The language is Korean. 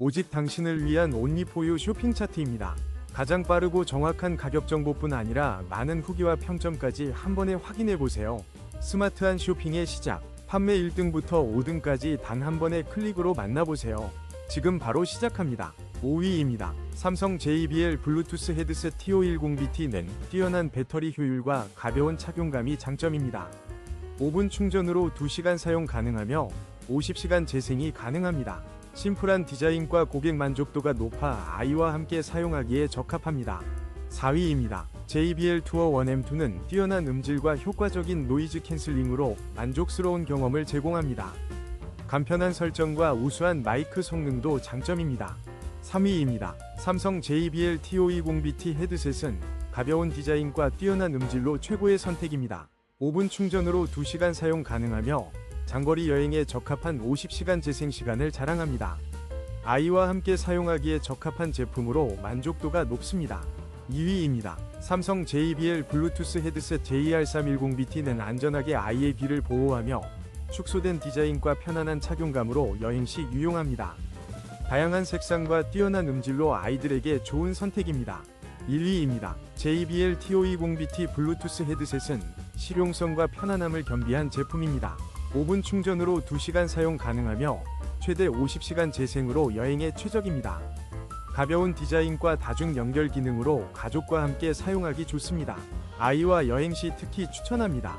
오직 당신을 위한 온리포유 쇼핑 차트입니다. 가장 빠르고 정확한 가격 정보뿐 아니라 많은 후기와 평점까지 한 번에 확인해 보세요. 스마트한 쇼핑의 시작. 판매 1등부터 5등까지 단 한 번의 클릭으로 만나보세요. 지금 바로 시작합니다. 5위입니다. 삼성 JBL 블루투스 헤드셋 TO10BT는 뛰어난 배터리 효율과 가벼운 착용감이 장점입니다. 5분 충전으로 2시간 사용 가능하며 50시간 재생이 가능합니다. 심플한 디자인과 고객 만족도가 높아 아이와 함께 사용하기에 적합합니다. 4위입니다. JBL 투어 1M2는 뛰어난 음질과 효과적인 노이즈 캔슬링으로 만족스러운 경험을 제공합니다. 간편한 설정과 우수한 마이크 성능도 장점입니다. 3위입니다. 삼성 JBL TO20BT 헤드셋은 가벼운 디자인과 뛰어난 음질로 최고의 선택입니다. 5분 충전으로 2시간 사용 가능하며 장거리 여행에 적합한 50시간 재생 시간을 자랑합니다. 아이와 함께 사용하기에 적합한 제품으로 만족도가 높습니다. 2위입니다. 삼성 JBL 블루투스 헤드셋 JR310BT는 안전하게 아이의 귀를 보호하며 축소된 디자인과 편안한 착용감으로 여행 시 유용합니다. 다양한 색상과 뛰어난 음질로 아이들에게 좋은 선택입니다. 1위입니다. JBL TO20BT 블루투스 헤드셋은 실용성과 편안함을 겸비한 제품입니다. 5분 충전으로 2시간 사용 가능하며 최대 50시간 재생으로 여행에 최적입니다. 가벼운 디자인과 다중 연결 기능으로 가족과 함께 사용하기 좋습니다. 아이와 여행 시 특히 추천합니다.